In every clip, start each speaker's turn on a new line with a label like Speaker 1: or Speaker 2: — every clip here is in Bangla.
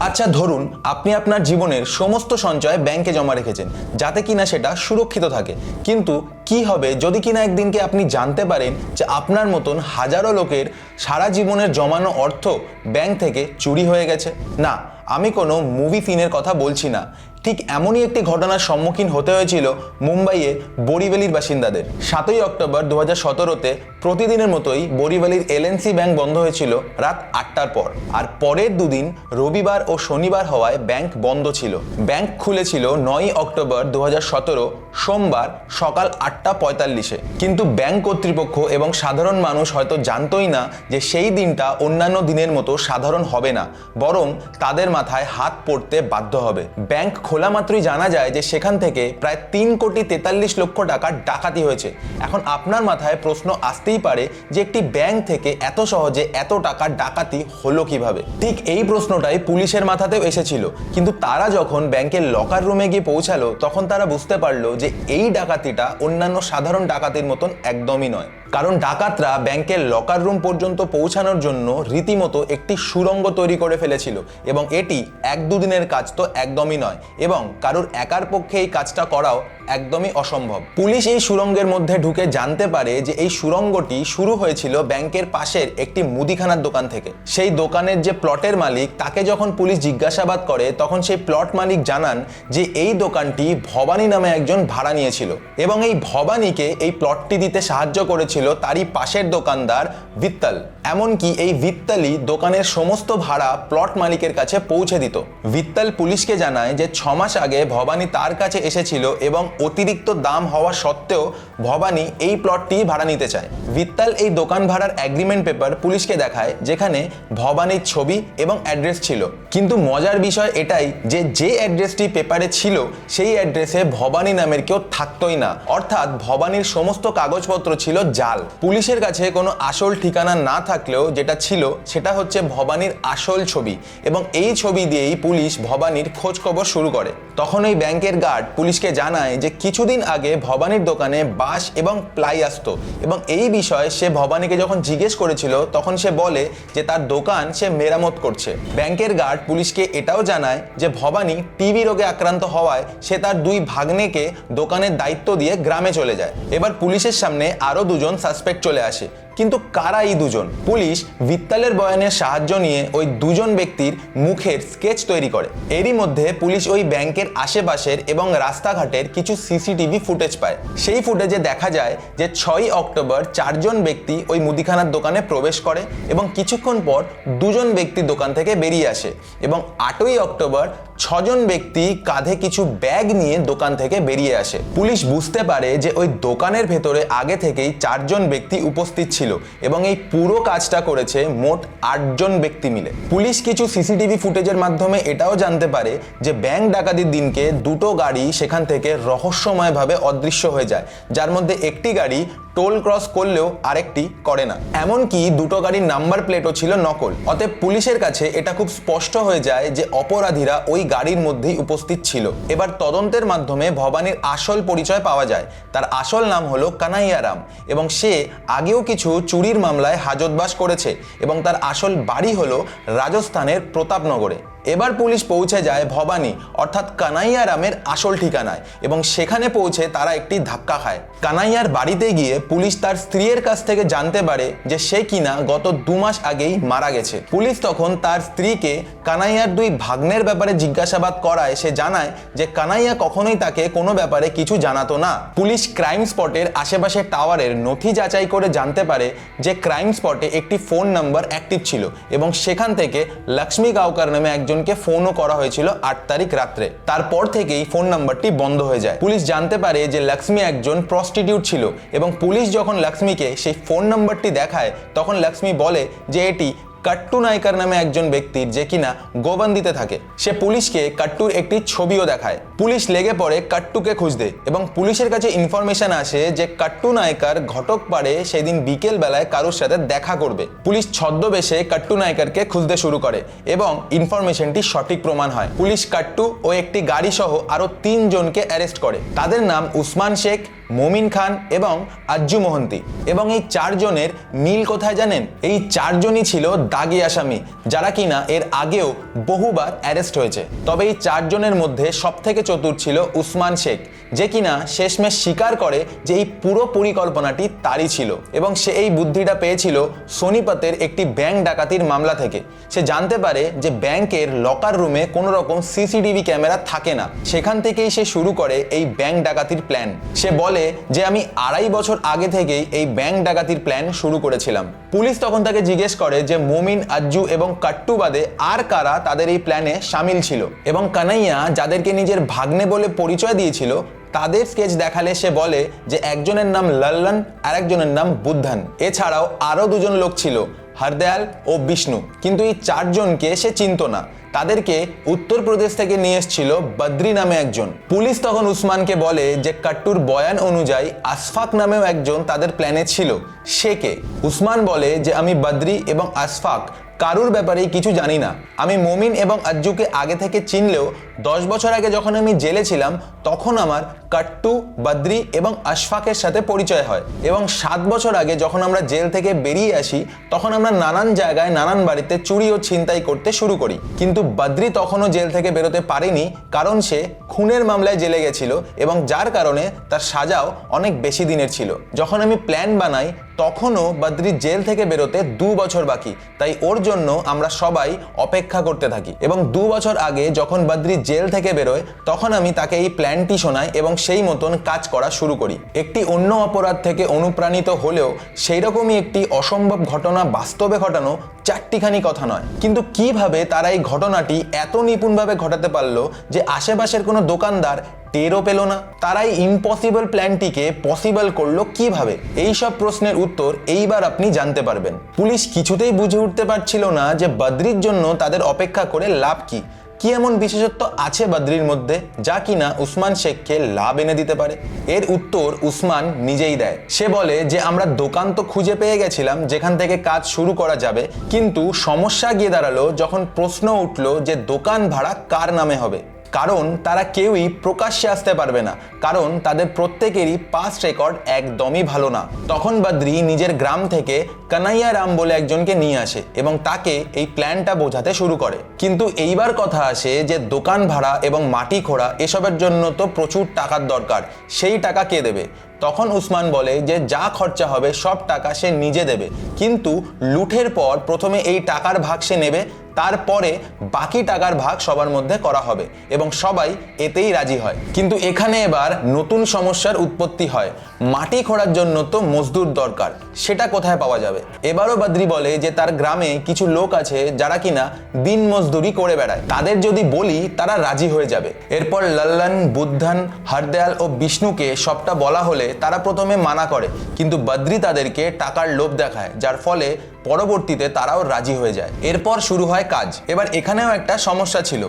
Speaker 1: আচ্ছা ধরুন আপনি আপনার জীবনের সমস্ত সঞ্চয় ব্যাংকে জমা রেখেছেন, যাতে কিনা সেটা সুরক্ষিত থাকে। কিন্তু কি হবে যদি কিনা একদিনকে আপনি জানতে পারেন যে আপনার মতন হাজারো লোকের সারা জীবনের জমানো অর্থ ব্যাংক থেকে চুরি হয়ে গেছে? না, আমি কোনো মুভি সিনের কথা বলছি না। ঠিক এমনই একটি ঘটনার সম্মুখীন হতে হয়েছিল মুম্বাইয়ে বরিবেলির বাসিন্দাদের। সাতই অক্টোবর দু হাজার সতেরোতে প্রতিদিনের মতোই বরিবেলির এলএনসি ব্যাংক বন্ধ হয়েছিল রাত আটটার পর। আর পরের দুদিন রবিবার ও শনিবার হওয়ায় ব্যাংক বন্ধ ছিল। ব্যাংক খুলেছিল নয়ই অক্টোবর দু হাজার সতেরো সোমবার সকাল আটটা পঁয়তাল্লিশে। কিন্তু ব্যাংক কর্তৃপক্ষ এবং সাধারণ মানুষ হয়তো জানতই না যে সেই দিনটা অন্যান্য দিনের মতো সাধারণ হবে না, বরং তাদের মাথায় হাত পড়তে বাধ্য হবে। ব্যাংক খোলা মাত্রই জানা যায় যে সেখান থেকে প্রায় তিন কোটি তেতাল্লিশ লক্ষ টাকার ডাকাতি হয়েছে। এখন আপনার মাথায় প্রশ্ন আসতেই পারে যে একটি ব্যাংক থেকে এত সহজে এত টাকার ডাকাতি হলো কীভাবে? ঠিক এই প্রশ্নটাই পুলিশের মাথাতেও এসেছিল। কিন্তু তারা যখন ব্যাংকের লকার রুমে গিয়ে পৌঁছালো, তখন তারা বুঝতে পারল যে এই ডাকাতিটা অন্যান্য সাধারণ ডাকাতির মতন একদমই নয়। কারণ ডাকাতরা ব্যাংকের লকার রুম পর্যন্ত পৌঁছানোর জন্য রীতিমতো একটি সুরঙ্গ তৈরি করে ফেলেছিল এবং এটি এক দুদিনের কাজ তো একদমই নয়। এবং কারোর একার পক্ষে এই কাজটা করাও একদমই অসম্ভব। পুলিশ এই সুরঙ্গের মধ্যে ঢুকে জানতে পারে যে এই সুড়ঙ্গটি শুরু হয়েছিল ব্যাংকের পাশের একটি মুদিখানার দোকান থেকে। সেই দোকানের যে প্লটের মালিক, তাকে যখন পুলিশ জিজ্ঞাসাবাদ করে, তখন সেই প্লট মালিক জানান যে এই দোকানটি ভবানী নামে একজন ভাড়া নিয়েছিল এবং এই ভবানীকে এই প্লটটি দিতে সাহায্য করেছিল তারই পাশের দোকানদার ভিত্তাল এমনকি এই ভিত্তালি দোকানের সমস্ত ভাড়া প্লট মালিকের কাছে পৌঁছে দিত। ভিত্তাল পুলিশকে জানায় যে ছ মাস আগে ভবানী তার কাছে এসেছিল এবং অতিরিক্ত দাম হওয়া সত্ত্বেও ভবানী এই প্লটটি ভাড়া নিতে চায়। ভিত্তাল এই দোকান ভাড়ার অ্যাগ্রিমেন্ট পেপার পুলিশকে দেখায়, যেখানে ভবানীর ছবি এবং অ্যাড্রেস ছিল। কিন্তু মজার বিষয় এটাই যে যে অ্যাড্রেসটি পেপারে ছিল, সেই অ্যাড্রেসে ভবানী নামের কেউ থাকতোই না। অর্থাৎ ভবানীর সমস্ত কাগজপত্র ছিল জাল। পুলিশের কাছে কোনো আসল ঠিকানা না থাকলেও যেটা ছিল, সেটা হচ্ছে ভবানীর আসল ছবি এবং এই ছবি দিয়েই পুলিশ ভবানীর খোঁজখবর শুরু করে। তখন ওই ব্যাংকের গার্ড পুলিশকে জানায় যে কিছুদিন আগে ভবানীর দোকানে বাঁশ এবং প্লাই আসতো এবং এই বিষয়ে সে ভবানীকে যখন জিজ্ঞেস করেছিল, তখন সে বলে যে তার দোকান সে মেরামত করছে। ব্যাংকের গার্ড পুলিশকে এটাও জানায় যে ভবানী টিবি রোগে আক্রান্ত হওয়ায় সে তার দুই ভাগ্নেকে দোকানের দায়িত্ব দিয়ে গ্রামে চলে যায়। এবার পুলিশের সামনে আরও দুজন সাসপেক্ট চলে আসে। কিন্তু কারা এই দুজন? পুলিশ ভিত্তালের বয়ানের সাহায্য নিয়ে ওই দুজন ব্যক্তির মুখের স্কেচ তৈরি করে। এরই মধ্যে পুলিশ ওই ব্যাংকের আশেপাশের এবং রাস্তাঘাটের কিছু সিসিটিভি ফুটেজ পায়। সেই ফুটেজে দেখা যায় যে ছয়ই অক্টোবর চারজন ব্যক্তি ওই মুদিখানার দোকানে প্রবেশ করে এবং কিছুক্ষণ পর দুজন ব্যক্তি দোকান থেকে বেরিয়ে আসে এবং আটই অক্টোবর ছজন ব্যক্তি কাঁধে কিছু ব্যাগ নিয়ে দোকান থেকে বেরিয়ে আসে। পুলিশ বুঝতে পারে যে ওই দোকানের ভেতরে আগে থেকেই চারজন ব্যক্তি উপস্থিত ছিল এবং এই পুরো কাজটা করেছে মোট আটজন ব্যক্তি মিলে। পুলিশ কিছু সিসিটিভি ফুটেজের মাধ্যমে এটাও জানতে পারে যে ব্যাংক ডাকাতির দিনকে দুটো গাড়ি সেখান থেকে রহস্যময়ভাবে অদৃশ্য হয়ে যায়। যার মধ্যে একটি গাড়ি টোল ক্রস করলেও আরেকটি করে না। এমনকি দুটো গাড়ির নাম্বার প্লেটও ছিল নকল। অতএব পুলিশের কাছে এটা খুব স্পষ্ট হয়ে যায় যে অপরাধীরা ওই গাড়ির মধ্যেই উপস্থিত ছিল। এবার তদন্তের মাধ্যমে ভবানীর আসল পরিচয় পাওয়া যায়। তার আসল নাম হলো কানাইয়ারাম এবং সে আগেও কিছু চুরির মামলায় হাজতবাস করেছে এবং তার আসল বাড়ি হলো রাজস্থানের প্রতাপনগরে। এবার পুলিশ পৌঁছে যায় ভবানী, অর্থাৎ কানাইয়া রামের আসল ঠিকানায় এবং সেখানে পৌঁছে তারা একটি ধাক্কা খায়। কানাইয়ার বাড়িতে গিয়ে পুলিশ তার স্ত্রীর কাছ থেকে জানতে পারে যে সে কিনা গত দু মাস আগেই মারা গেছে। পুলিশ তখন তার স্ত্রীকে কানাইয়ার দুই ভাগ্নের ব্যাপারে জিজ্ঞাসাবাদ করায়। সে জানায় যে কানাইয়া কখনোই তাকে কোনো ব্যাপারে কিছু জানাতো না। পুলিশ ক্রাইম স্পটের আশেপাশে টাওয়ারের নথি যাচাই করে জানতে পারে যে ক্রাইম স্পটে একটি ফোন নাম্বার অ্যাক্টিভ ছিল এবং সেখান থেকে লক্ষ্মী গাওকার নামে একজনকে ফোনও করা হয়েছিল আট তারিখ রাত্রে। তারপর থেকেই ফোন নাম্বারটি বন্ধ হয়ে যায়। পুলিশ জানতে পারে যে লক্ষ্মী একজন প্রস্টিটিউট ছিল এবং পুলিশ যখন লক্ষ্মীকে সেই ফোন নাম্বারটি দেখায়, তখন লক্ষ্মী বলে যে এটি কাট্টু নায়িকার নামে একজন ব্যক্তির যে কিনা গোবান্দিতে থাকে। সে পুলিশকে কাট্টুর একটি ছবিও দেখায়। পুলিশ লেগে পড়ে কাট্টুকে খুঁজতে এবং পুলিশের কাছে ইনফরমেশন আসে যে কাট্টু নায়িকার ঘটক পাড়ে সেদিন বিকেল বেলায় কারোর সাথে দেখা করবে। পুলিশ ছদ্মবেশে কাট্টু নায়িকারকে খুঁজতে শুরু করে এবং ইনফরমেশনটি সঠিক প্রমাণ হয়। পুলিশ কাট্টু ও একটি গাড়ি সহ আরও তিনজনকে অ্যারেস্ট করে। তাদের নাম উসমান শেখ মমিন খান এবং আজ্জু মোহন্তি। এবং এই চারজনের মিল কোথায় জানেন? এই চারজনই ছিল দাগি আসামি, যারা কিনা এর আগেও বহুবার অ্যারেস্ট হয়েছে। তবে এই চারজনের মধ্যে সবথেকে চতুর ছিল উসমান শেখ, যে কিনা শেষমেশ স্বীকার করে যে এই পুরো পরিকল্পনাটি তারই ছিল এবং সে এই বুদ্ধিটা পেয়েছিল সোনিপতের একটি ব্যাংক ডাকাতির মামলা থেকে। সে জানতে পারে যে ব্যাংকের লকার রুমে কোনো রকম সিসিটিভি ক্যামেরা থাকে না। সেখান থেকেই সে শুরু করে এই ব্যাংক ডাকাতির প্ল্যান। সে বলে যে আমি আড়াই বছর আগে থেকেই এই ব্যাংক ডাকাতির প্ল্যান শুরু করেছিলাম। পুলিশ তখন তাকে জিজ্ঞেস করে যে মমিন, আজ্জু এবং কাট্টু বাদে আর কারা তাদের এই প্ল্যানে সামিল ছিল? এবং কানাইয়া, যাদেরকে নিজের ভাগ্নে বলে পরিচয় দিয়েছিল, তাদের স্কেচ দেখালে সে বলে যে একজনের নাম লল্লন আর একজনের নাম বুদ্ধান। এছাড়াও আরও দুজন লোক ছিল। হরদয়াল ও বিষ্ণু। কিন্তু এই চারজনকে সে চিনত না। তাদেরকে উত্তরপ্রদেশ থেকে নিয়ে এসেছিল বদ্রি নামে একজন। পুলিশ তখন উসমানকে বলে যে কাট্টুর বয়ান অনুযায়ী আসফাক নামেও একজন তাদের প্ল্যানে ছিল। সে কে? উসমান বলে যে, আমি বদ্রি এবং আসফাক। কারুর ব্যাপারেই কিছু জানি না। আমি মমিন এবং আজ্জুকে আগে থেকে চিনলেও দশ বছর আগে যখন আমি জেলে ছিলাম, তখন আমার কাট্টু, বদ্রি এবং আশফাকের সাথে পরিচয় হয়। এবং সাত বছর আগে যখন আমরা জেল থেকে বেরিয়ে আসি, তখন আমরা নানান জায়গায়, নানান বাড়িতে চুরি ও ছিনতাই করতে শুরু করি। কিন্তু বদ্রি তখনও জেল থেকে বেরোতে পারেনি, কারণ সে খুনের মামলায় জেলে গেছিল এবং যার কারণে তার সাজাও অনেক বেশি দিনের ছিল। যখন আমি প্ল্যান বানাই, তখনও বদ্রি জেল থেকে বেরোতে দু বছর বাকি। তাই ওর জন্য আমরা সবাই অপেক্ষা করতে থাকি। এবং দু বছর আগে যখন বদ্রি জেল থেকে বেরোয়, তখন আমি তাকে এই প্ল্যানটি শোনাই এবং সেই মতন কাজ করা শুরু করি। একটি অন্য অপরাধ থেকে অনুপ্রাণিত হলেও সেই রকমই একটি অসম্ভব ঘটনা বাস্তবে ঘটানো চারটিখানি কথা নয়। কিন্তু কীভাবে তারা এই ঘটনাটি এত নিপুণভাবে ঘটাতে পারল যে আশেপাশের কোনো দোকানদার টেরও পেল না? তারাই ইম্পসিবল প্ল্যানটিকে পসিবল করল কীভাবে? এই সব প্রশ্নের উত্তর এইবার আপনি জানতে পারবেন। পুলিশ কিছুতেই বুঝে উঠতে পারছিল না যে বদ্রির জন্য তাদের অপেক্ষা করে লাভ কি। কি এমন বিশেষত্ব আছে বাদ্রির মধ্যে যা কিনা উসমান শেখকে লাভ এনে দিতে পারে? এর উত্তর উসমান নিজেই দেয়। সে বলে যে, আমরা দোকান তো খুঁজে পেয়ে গেছিলাম, যেখান থেকে কাজ শুরু করা যাবে, কিন্তু সমস্যা গিয়ে দাঁড়াল যখন প্রশ্ন উঠল যে, দোকান ভাড়া কার নামে হবে? কারণ তারা কেউই প্রকাশ্যে আসতে পারবে না। কারণ তাদের প্রত্যেকেরই পাস্ট রেকর্ড একদমই ভালো না। তখন বাদ্রি নিজের গ্রাম থেকে কানাইয়া রাম বলে একজনকে নিয়ে আসে এবং তাকে এই প্ল্যানটা বোঝাতে শুরু করে। কিন্তু এইবার কথা আসে যে দোকান ভাড়া এবং মাটি খোঁড়া এসবের জন্য তো প্রচুর টাকার দরকার, সেই টাকা কে দেবে? তখন উসমান বলে যে যা খরচা হবে সব টাকা সে নিজে দেবে। কিন্তু লুঠের পর প্রথমে এই টাকার ভাগ সে নেবে তারপরে বাকি টাকার ভাগ সবার মধ্যে করা হবে এবং সবাই এতেই রাজি হয়। কিন্তু এখানে এবার নতুন সমস্যার উৎপত্তি হয়। মাটি খোঁড়ার জন্য তো মজদুর দরকার, সেটা কোথায় পাওয়া যাবে? এবারও বাদ্রি বলে যে তার গ্রামে কিছু লোক আছে যারা কিনা দিন মজদুরি করে বেড়ায়। তাদের যদি বলি, তারা রাজি হয়ে যাবে। এরপর লল্লন, বুদ্ধান, হরদয়াল ও বিষ্ণুকে সবটা বলা হলে তারা প্রথমে মানা করে। কিন্তু বদ্রি তাদেরকে টাকার লোভ দেখায়, যার ফলে পরবর্তীতে তারাও রাজি হয়ে যায়। এরপর শুরু হয় কাজ। এবার এখানেও একটা সমস্যা ছিল।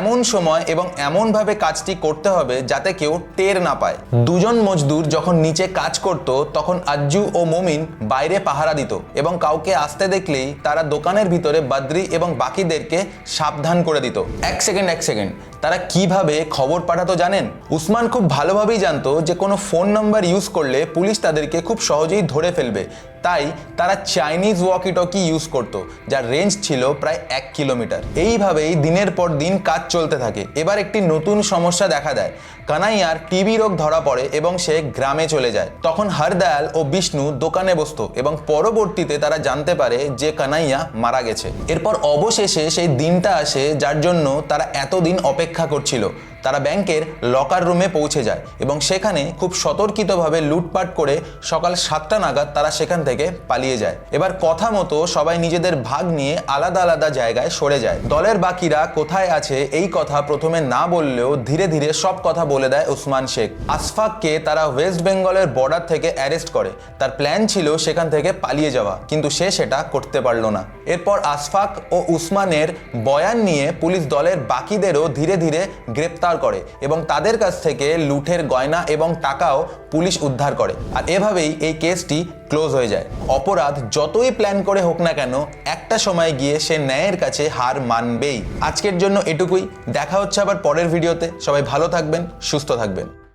Speaker 1: এমন সময় এবং এমনভাবে কাজটি করতে হবে যাতে কেউ টের না পায়। দুজন মজদুর যখন নিচে কাজ করত তখন আজ্জু ও মমিন বাইরে পাহারা দিত এবং কাউকে আসতে দেখলেই তারা দোকানের ভিতরে বাদ্রি এবং বাকিদেরকে সাবধান করে দিত। এক সেকেন্ড এক সেকেন্ড। তারা কীভাবে খবর পাঠাতো জানেন? উসমান খুব ভালোভাবেই জানতো যে কোনো ফোন নাম্বার ইউজ করলে পুলিশ তাদেরকে খুব সহজেই ধরে ফেলবে। তাই তারা চাইনিজ ওয়াকি টকি ইউজ করত, যার রেঞ্জ ছিল প্রায় এক কিলোমিটার। এইভাবেই দিনের পর দিন কাজ চলতে থাকে। এবার একটি নতুন সমস্যা দেখা দেয়। কানাইয়ার টিবি রোগ ধরা পড়ে এবং সে গ্রামে চলে যায়। তখন হরদয়াল ও বিষ্ণু দোকানে বসতো এবং পরবর্তীতে তারা জানতে পারে যে কানাইয়া মারা গেছে। এরপর অবশেষে সেই দিনটা আসে যার জন্য তারা এতদিন অপেক্ষা করছিল। তারা ব্যাংকের লকার রুমে পৌঁছে যায় এবং সেখানে খুব সতর্কিতভাবে লুটপাট করে সকাল সাতটা নাগাদ তারা সেখান থেকে পালিয়ে যায়। এবার কথা মতো সবাই নিজেদের ভাগ নিয়ে আলাদা আলাদা জায়গায় সরে যায়। দলের বাকিরা কোথায় আছে এই কথা প্রথমে না বললেও ধীরে ধীরে সব কথা বলে দেয় উসমান শেখ। আসফাককে তারা ওয়েস্ট বেঙ্গলের বর্ডার থেকে অ্যারেস্ট করে। তার প্ল্যান ছিল সেখান থেকে পালিয়ে যাওয়া, কিন্তু সে সেটা করতে পারল না। এরপর আশফাক ও উসমানের বয়ান নিয়ে পুলিশ দলের বাকিদেরও ধীরে ধীরে গ্রেপ্তার করে এবং তাদের কাছ থেকে লুঠের গয়না এবং টাকাও পুলিশ উদ্ধার করে। আর এভাবেই এই কেসটি ক্লোজ হয়ে যায়। অপরাধ যতই প্ল্যান করে হোক না কেন, একটা সময় গিয়ে সে ন্যায়ের কাছে হার মানবেই। আজকের জন্য এটুকুই। দেখা হচ্ছে আবার পরের ভিডিওতে। সবাই ভালো থাকবেন, সুস্থ থাকবেন।